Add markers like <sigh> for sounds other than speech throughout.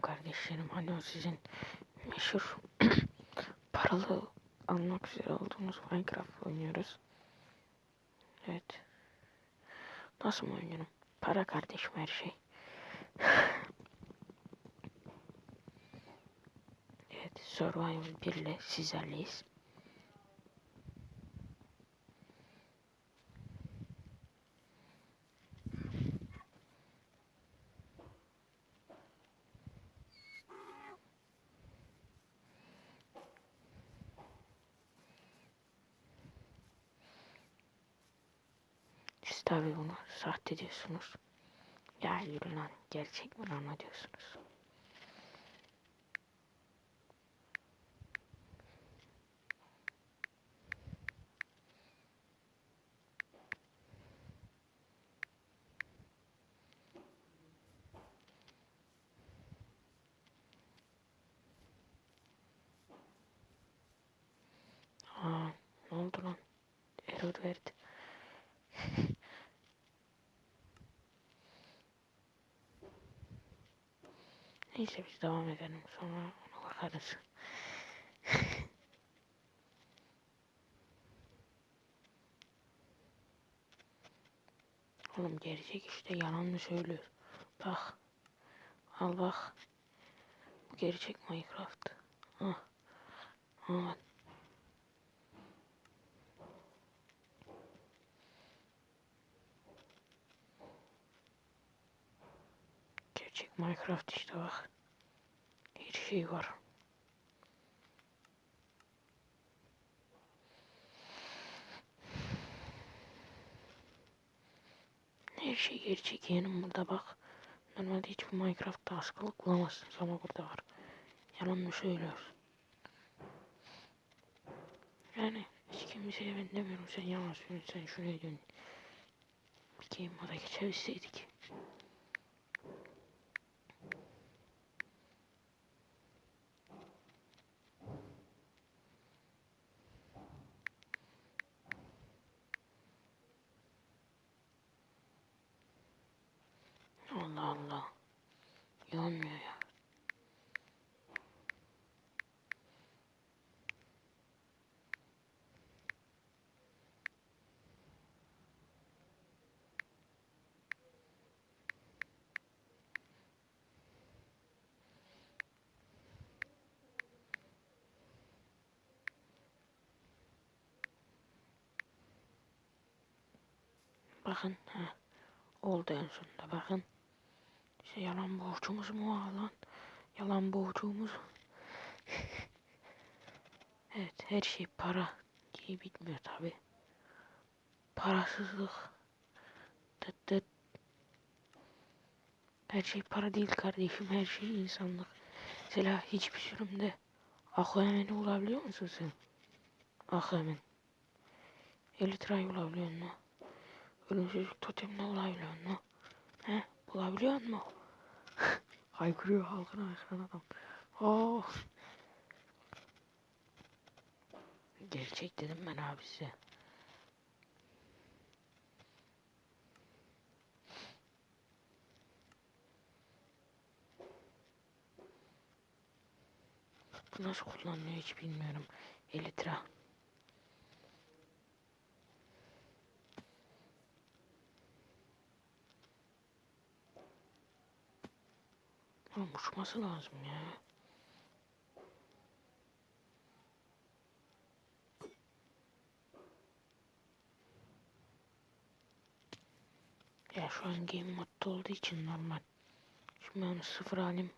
kardeşlerim. Hani o sizin meşhur <clears throat> paralı almak üzere olduğunuz Minecraft oynuyoruz. Evet. Nasıl mı oynuyorum? Para kardeşim her şey. <laughs> evet. Survival 1 ile sizlerleyiz. Siz tabi bunu sahte diyorsunuz. Ya yürü lan gerçek mi lan diyorsunuz. Aa, ne oldu lan? Error verdi. Neyse biz devam edelim sonra ona bakarız. <laughs> Oğlum gerçek işte yalan mı söylüyor? Bak. Al bak. Bu gerçek Minecraft. Ah. Al. Gerçek Minecraft işte bak. Her şey var. Her şey gerçek yeğenim burada bak. Normalde hiçbir Minecraft'ta askılık bulamazsınız ama burada var. Yalan mı söylüyor? Yani hiç kimseye ben demiyorum sen yalan söylüyorsun sen şunu diyorsun. Bir game moda geçebilseydik. Allah Allah. Yanmıyor ya. Bakın ha. Oldu en sonunda bakın. İşte yalan borcumuz mu var lan? Yalan borcumuz. <laughs> evet her şey para diye bitmiyor tabi. Parasızlık. Tıt tıt. Her şey para değil kardeşim her şey insanlık. Mesela hiçbir sürümde Aquaman'i bulabiliyor musun sen? Aquaman. Elytra'yı bulabiliyor musun? Ölümsüzlük totemini bulabiliyor musun? He? Bulabiliyor musun? Haykırıyor halkına haykıran adam. Oh. Gerçek dedim ben abi size. Bu nasıl kullanılıyor hiç bilmiyorum. 50 lira. Oğlum uçması lazım ya. Ya şu an game modda olduğu için normal. Şimdi onu sıfır alayım.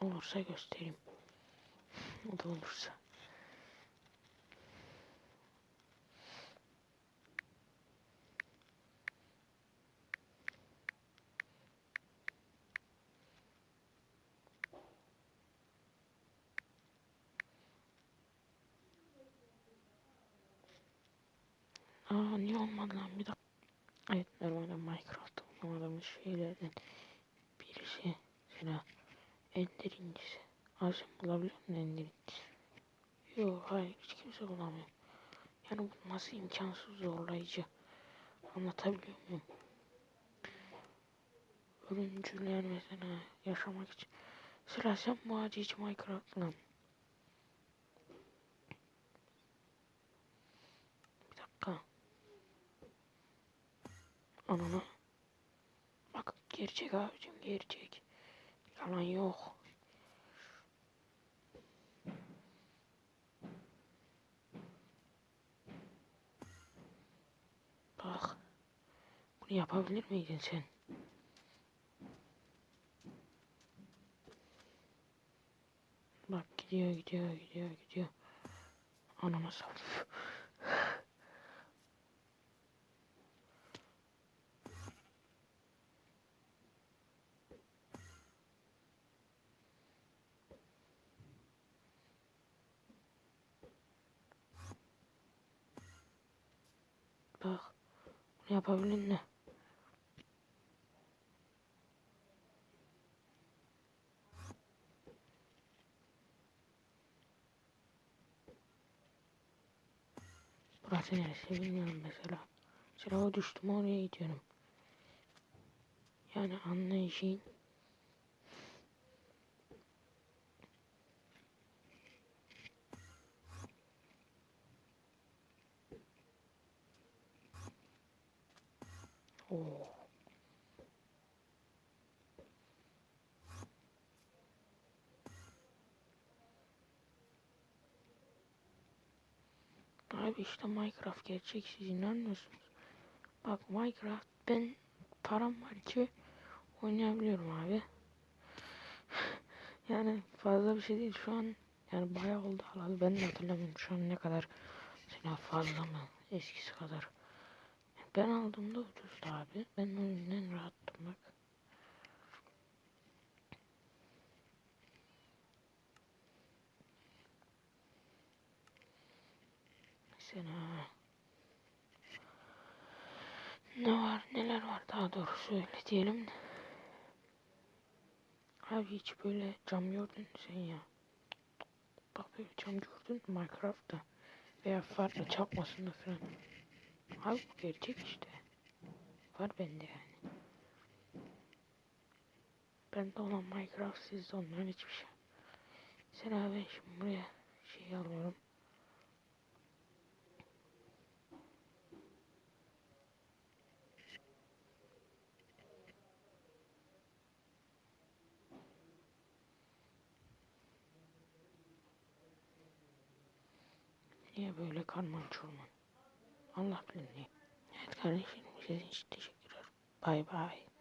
Olursa göstereyim. <laughs> O da olursa. Aa niye olmadı lan bir dakika. Evet normalde Minecraft'ta oynamadığımız şeylerden birisi mesela Ender incisi. Azim bulabiliyor musun Ender? Yok hayır hiç kimse bulamıyor. Yani bu nasıl imkansız zorlayıcı. Anlatabiliyor muyum? Ölümcüler mesela yaşamak için. Sıra sen bu ağacı hiç Minecraft lan. Bir dakika. Ananı. Bak gerçek abicim gerçek. Yalan yok. Bak. Bunu yapabilir miydin sen? Bak gidiyor gidiyor gidiyor gidiyor. Anana sal. Bak. Bunu yapabilir mi? Burası neresi bilmiyorum mesela. Mesela o düştüm oraya gidiyorum. Yani anlayışın Abi işte Minecraft gerçek siz inanmıyorsunuz. Bak Minecraft ben param var ki oynayabiliyorum abi. <laughs> yani fazla bir şey değil şu an yani bayağı oldu alalı ben de hatırlamıyorum şu an ne kadar mesela fazla mı eskisi kadar. Ben aldığımda ucuzdu abi. Ben o yüzden rahattım bak. Mesela ne var neler var daha doğrusu öyle diyelim. Abi hiç böyle cam gördün sen ya? Bak böyle cam gördün Minecraft'ta? Veya farklı çarpmasında falan. Abi bu gerçek işte. Var bende yani. Bende olan Minecraft sizde olmayan hiçbir şey. Mesela ben şimdi buraya şey alıyorum. Niye böyle karman çorman? Allah bilir niye. Evet kardeşim size için teşekkürler. Bay bay.